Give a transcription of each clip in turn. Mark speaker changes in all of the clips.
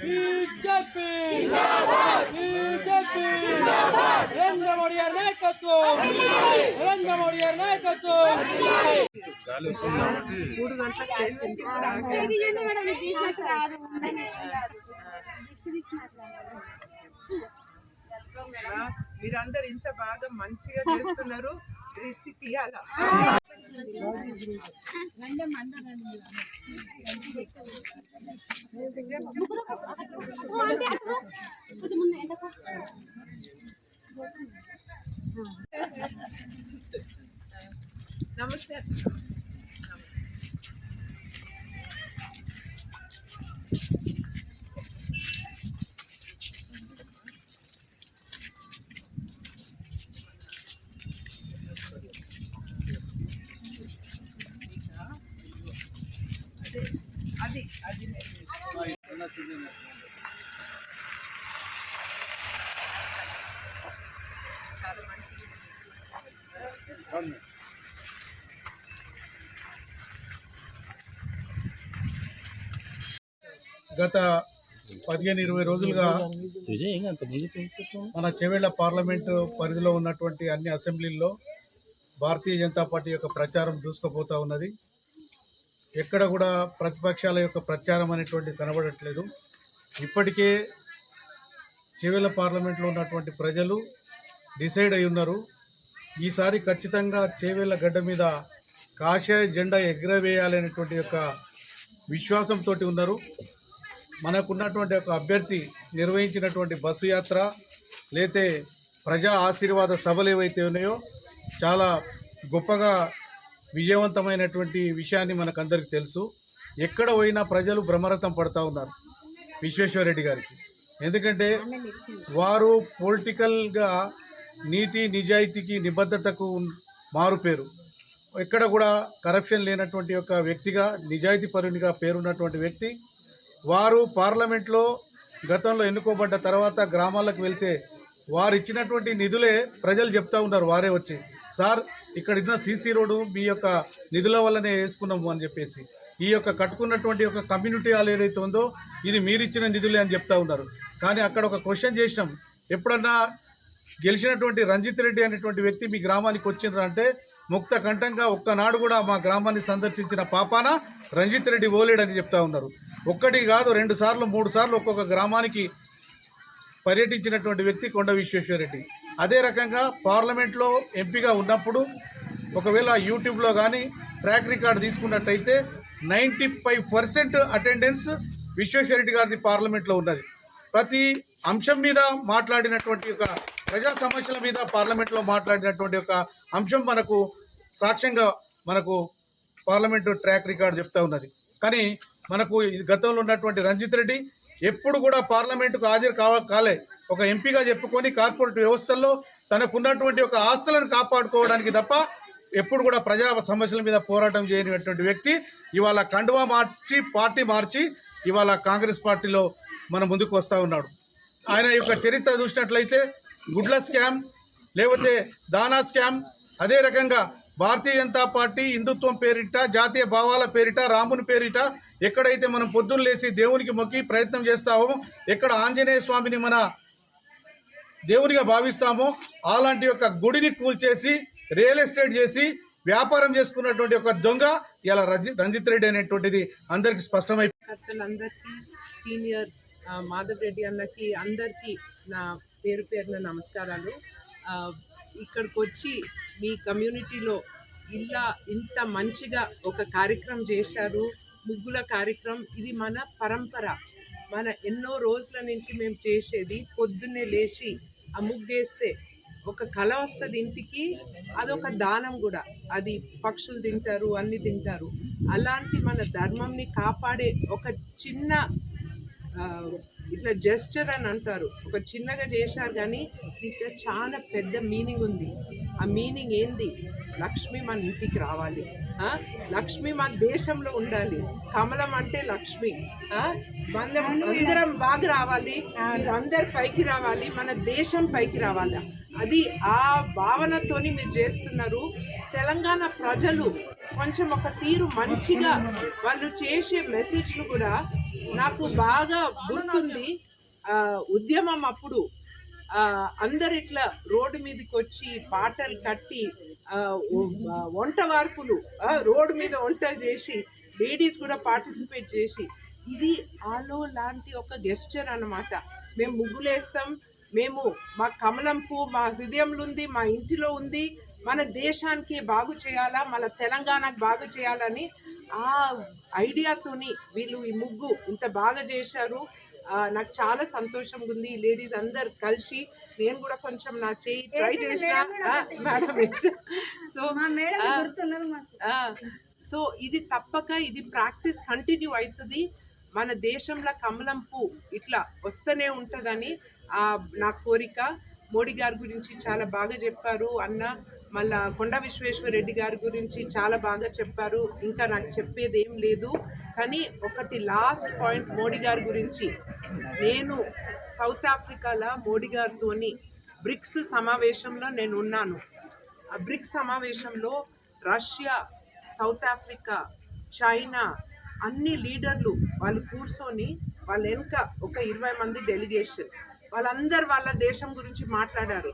Speaker 1: BJP. BJP. Narendra Modi గారి నాయకత్వం. నరేంద్ర మోడీ గారి నాయకత్వం.
Speaker 2: మూడు మీరందరు ఇంత బాగా మంచిగా చేస్తున్నారు. దృష్టి తీయాలా?
Speaker 3: కొంచెం ముందు ఎంతకు
Speaker 4: గత పదిహేను ఇరవై రోజులుగా మన చెవేళ్ళ పార్లమెంటు పరిధిలో ఉన్నటువంటి అన్ని అసెంబ్లీల్లో భారతీయ జనతా పార్టీ యొక్క ప్రచారం దూసుకుపోతూ ఉన్నది. ఎక్కడ కూడా ప్రతిపక్షాల యొక్క ప్రచారం అనేటువంటి కనబడట్లేదు. ఇప్పటికే చెవేళ్ళ పార్లమెంట్లో ఉన్నటువంటి ప్రజలు డిసైడ్ అయి ఉన్నారు. ఈసారి ఖచ్చితంగా చేవేళ్ళ గడ్డ మీద కాషాయ జెండా ఎగురవేయాలనేటువంటి యొక్క విశ్వాసంతో ఉన్నారు. మనకున్నటువంటి ఒక అభ్యర్థి నిర్వహించినటువంటి బస్సు యాత్ర లేతే ప్రజా ఆశీర్వాద సభలు ఏవైతే ఉన్నాయో చాలా గొప్పగా విజయవంతమైనటువంటి విషయాన్ని మనకందరికీ తెలుసు. ఎక్కడ పోయినా ప్రజలు భ్రమరథం పడతా ఉన్నారు విశ్వేశ్వరరెడ్డి గారికి. ఎందుకంటే వారు పొలిటికల్గా నీతి నిజాయితీకి నిబద్ధతకు మారుపేరు. ఎక్కడ కూడా కరప్షన్ లేనటువంటి ఒక వ్యక్తిగా నిజాయితీ పరునిగా పేరున్నటువంటి వ్యక్తి. వారు పార్లమెంట్లో గతంలో ఎన్నుకోబడ్డ తర్వాత గ్రామాలకు వెళ్తే వారు ఇచ్చినటువంటి నిధులే ప్రజలు చెప్తా ఉన్నారు వారే వచ్చి. సార్ ఇక్కడ ఉన్న సీసీ రోడ్డు మీ యొక్క నిధుల వల్లనే వేసుకున్నాము అని చెప్పేసి. ఈ యొక్క కట్టుకున్నటువంటి ఒక కమ్యూనిటీ హాల్ ఏదైతే ఉందో ఇది మీరిచ్చిన నిధులే అని చెప్తా ఉన్నారు. కానీ అక్కడ ఒక క్వశ్చన్ చేసినాం. ఎప్పుడన్నా గెలిచినటువంటి రంజిత్ రెడ్డి అనేటువంటి వ్యక్తి మీ గ్రామానికి వచ్చిండ్రు అంటే ముక్త కంఠంగా ఒక్కనాడు కూడా మా గ్రామాన్ని సందర్శించిన పాపాన రంజిత్ రెడ్డి ఓలేడని చెప్తా ఉన్నారు. ఒక్కటి కాదు రెండు సార్లు మూడు సార్లు ఒక్కొక్క గ్రామానికి పర్యటించినటువంటి వ్యక్తి కొండ విశ్వేశ్వరరెడ్డి అదే రకంగా పార్లమెంట్లో ఎంపీగా ఉన్నప్పుడు ఒకవేళ యూట్యూబ్లో కానీ ట్రాక్ రికార్డ్ తీసుకున్నట్టయితే ninety five percent attendance Vishweshwar Reddy గారిది పార్లమెంట్లో ఉన్నది. ప్రతి అంశం మీద మాట్లాడినటువంటి ఒక ప్రజా సమస్యల మీద పార్లమెంట్లో మాట్లాడినటువంటి ఒక అంశం మనకు సాక్ష్యంగా మనకు పార్లమెంటు ట్రాక్ రికార్డ్ చెప్తా ఉన్నది. కానీ మనకు ఈ గతంలో ఉన్నటువంటి రంజిత్ రెడ్డి ఎప్పుడు కూడా పార్లమెంటుకు హాజరు కావ కాలే. ఒక ఎంపీగా చెప్పుకొని కార్పొరేట్ వ్యవస్థల్లో తనకున్నటువంటి ఒక ఆస్తులను కాపాడుకోవడానికి తప్ప ఎప్పుడు కూడా ప్రజా సమస్యల మీద పోరాటం చేయనటువంటి వ్యక్తి ఇవాళ కండువా మార్చి పార్టీ మార్చి ఇవాళ కాంగ్రెస్ పార్టీలో మన ముందుకు వస్తూ ఉన్నాడు. ఆయన యొక్క చరిత్ర చూసినట్లయితే గుడ్ల స్కామ్ లేకపోతే దానా స్కామ్ అదే రకంగా భారతీయ జనతా పార్టీ హిందుత్వం పేరిట జాతీయ భావాల పేరిట రాముని పేరిట ఎక్కడైతే మనం పొద్దున్న లేచి దేవునికి మొక్కి ప్రయత్నం చేస్తామో ఎక్కడ ఆంజనేయ స్వామిని మన దేవునిగా భావిస్తామో. అలాంటి యొక్క గుడిని కూల్చేసి రియల్ ఎస్టేట్ చేసి వ్యాపారం చేసుకున్నటువంటి ఒక దొంగ ఇలా రంజి రంజిత్ రెడ్డి అనేటువంటిది అందరికీ స్పష్టమై
Speaker 2: కర్తలందరికీ సీనియర్ మాధవ్ రెడ్డి అన్నకి అందరికీ నా పేరు పేరున నమస్కారాలు. ఇక్కడికి వచ్చి మీ కమ్యూనిటీలో ఇలా ఇంత మంచిగా ఒక కార్యక్రమం చేశారు. ముగ్గుల కార్యక్రమం. ఇది మన పరంపర. మన ఎన్నో రోజుల నుంచి మేము చేసేది పొద్దున్నే లేచి ఆ ముగ్గేస్తే ఒక కళ వస్తుంది ఇంటికి అదొక దానం కూడా. అది పక్షులు తింటారు అన్ని తింటారు. అలాంటి మన ధర్మంని కాపాడే ఒక చిన్న ఇట్లా జెస్చర్ అని అంటారు. ఒక చిన్నగా చేశారు కానీ దీంట్లో చాలా పెద్ద మీనింగ్ ఉంది. ఆ మీనింగ్ ఏంది? లక్ష్మి మన ఇంటికి రావాలి. లక్ష్మి మన దేశంలో ఉండాలి. కమలం అంటే లక్ష్మి. అందరం బాగా రావాలి. అందరు పైకి రావాలి. మన దేశం పైకి రావాలి. అది ఆ భావనతోని మీరు చేస్తున్నారు. తెలంగాణ ప్రజలు కొంచెం ఒక తీరు మంచిగా వాళ్ళు చేసే మెసేజ్లు కూడా నాకు బాగా గుర్తుంది. ఉద్యమం అప్పుడు అందరు ఇట్లా రోడ్డు మీదకి వచ్చి పాటలు కట్టి వంట వార్పులు రోడ్డు మీద వంటలు చేసి లేడీస్ కూడా పార్టిసిపేట్ చేసి ఇది ఆలో లాంటి ఒక గెస్చర్ అన్నమాట. మేము ముగ్గులేస్తాం మేము మా కమలం పువ్వు మా హృదయంలో ఉంది మా ఇంటిలో ఉంది మన దేశానికి బాగు చేయాలా మన తెలంగాణకు బాగు చేయాలని ఆ ఐడియాతోని వీళ్ళు ఈ ముగ్గు ఇంత బాగా చేశారు. నాకు చాలా సంతోషంగా ఉంది లేడీస్ అందరు కలిసి నేను కూడా కొంచెం నా చేయి ట్రై చేసిన మేడం సో సో ఇది తప్పక ఇది ప్రాక్టీస్ కంటిన్యూ అవుతుంది. మన దేశంలో కమలం పువ్వు ఇట్లా వస్తూనే ఉంటుందని ఆ, నా కోరిక. మోడీ గారి గురించి చాలా బాగా చెప్పారు. అన్న మళ్ళా కొండ విశ్వేశ్వర రెడ్డి గారి గురించి చాలా బాగా చెప్పారు. ఇంకా నాకు చెప్పేది ఏం లేదు. కానీ ఒకటి లాస్ట్ పాయింట్ మోడీ గారి గురించి. నేను సౌత్ ఆఫ్రికాలో మోడీ గారితోని బ్రిక్స్ సమావేశంలో నేను ఉన్నాను ఆ బ్రిక్స్ సమావేశంలో రష్యా సౌత్ ఆఫ్రికా చైనా అన్ని లీడర్లు వాళ్ళు కూర్చొని వాళ్ళ వెనుక ఒక ఇరవై మంది డెలిగేషన్. వాళ్ళందరూ వాళ్ళ దేశం గురించి మాట్లాడారు.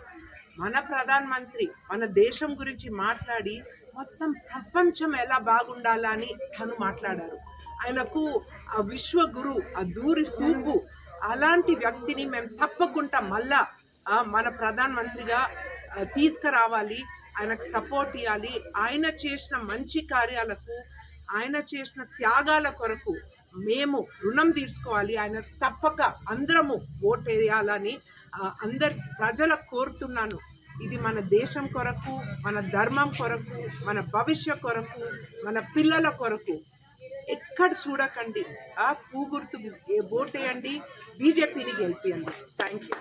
Speaker 2: మన ప్రధానమంత్రి మన దేశం గురించి మాట్లాడి మొత్తం ప్రపంచం ఎలా బాగుండాలా అని తను మాట్లాడారు. ఆయనకు ఆ విశ్వగురు ఆ దూరి సూపు అలాంటి వ్యక్తిని మేము తప్పకుండా మళ్ళా మన ప్రధానమంత్రిగా తీసుకురావాలి. ఆయనకు సపోర్ట్ ఇవ్వాలి ఆయన చేసిన మంచి కార్యాలకు ఆయన చేసిన త్యాగాల కొరకు మేము రుణం తీర్చుకోవాలి ఆయన తప్పక అందరము ఓట్ వేయాలని అందరి ప్రజలకు కోరుతున్నాను. ఇది మన దేశం కొరకు మన ధర్మం కొరకు మన భవిష్య కొరకు మన పిల్లల కొరకు. ఎక్కడ చూడకండి. ఆ పూ గుర్తు ఓటేయండి బీజేపీని గెలిపియండి. Thank you